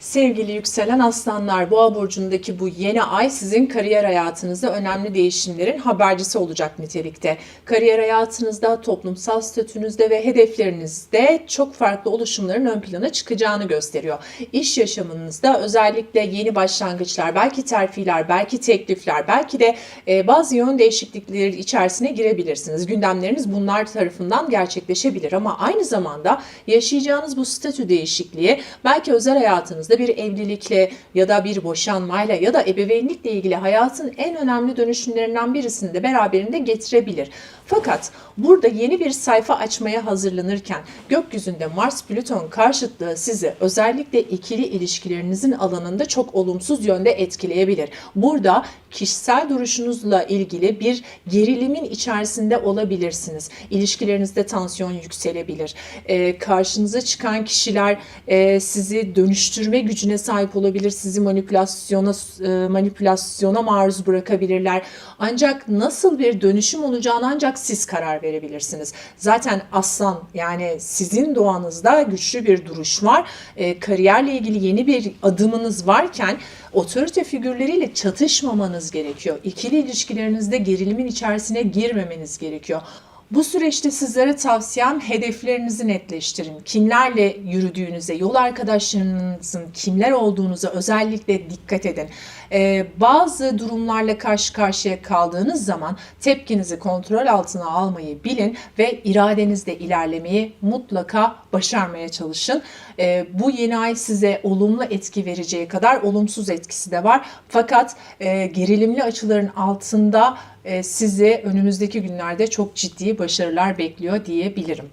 Sevgili yükselen aslanlar, Boğa burcundaki bu yeni ay sizin kariyer hayatınızda önemli değişimlerin habercisi olacak nitelikte. Kariyer hayatınızda, toplumsal statünüzde ve hedeflerinizde çok farklı oluşumların ön plana çıkacağını gösteriyor. İş yaşamınızda özellikle yeni başlangıçlar, belki terfiler, belki teklifler, belki de e, bazı yön değişiklikleri içerisine girebilirsiniz. Gündemleriniz bunlar tarafından gerçekleşebilir ama aynı zamanda yaşayacağınız bu statü değişikliği belki özel hayatınızda bir evlilikle ya da bir boşanmayla ya da ebeveynlikle ilgili hayatın en önemli dönüşümlerinden birisini de beraberinde getirebilir. Fakat burada yeni bir sayfa açmaya hazırlanırken gökyüzünde Mars-Plüton karşıtlığı sizi özellikle ikili ilişkilerinizin alanında çok olumsuz yönde etkileyebilir. Burada kişisel duruşunuzla ilgili bir gerilimin içerisinde olabilirsiniz. İlişkilerinizde tansiyon yükselebilir. Ee, karşınıza çıkan kişiler e, sizi dönüştürme gücüne sahip olabilir. Sizi manipülasyona e, manipülasyona maruz bırakabilirler. Ancak nasıl bir dönüşüm olacağını ancak siz karar verebilirsiniz. Zaten aslan yani sizin doğanızda güçlü bir duruş var. E, kariyerle ilgili yeni bir adımınız varken otorite figürleriyle çatışmamanız gerekiyor. İkili ilişkilerinizde gerilimin içerisine girmemeniz gerekiyor. Bu süreçte sizlere tavsiyem hedeflerinizi netleştirin. Kimlerle yürüdüğünüze, yol arkadaşlarınızın kimler olduğunuza özellikle dikkat edin. Ee, bazı durumlarla karşı karşıya kaldığınız zaman tepkinizi kontrol altına almayı bilin ve iradenizde ilerlemeyi mutlaka başarmaya çalışın. Ee, bu yeni ay size olumlu etki vereceği kadar olumsuz etkisi de var. Fakat e, gerilimli açıların altında sizi önümüzdeki günlerde çok ciddi başarılar bekliyor diyebilirim.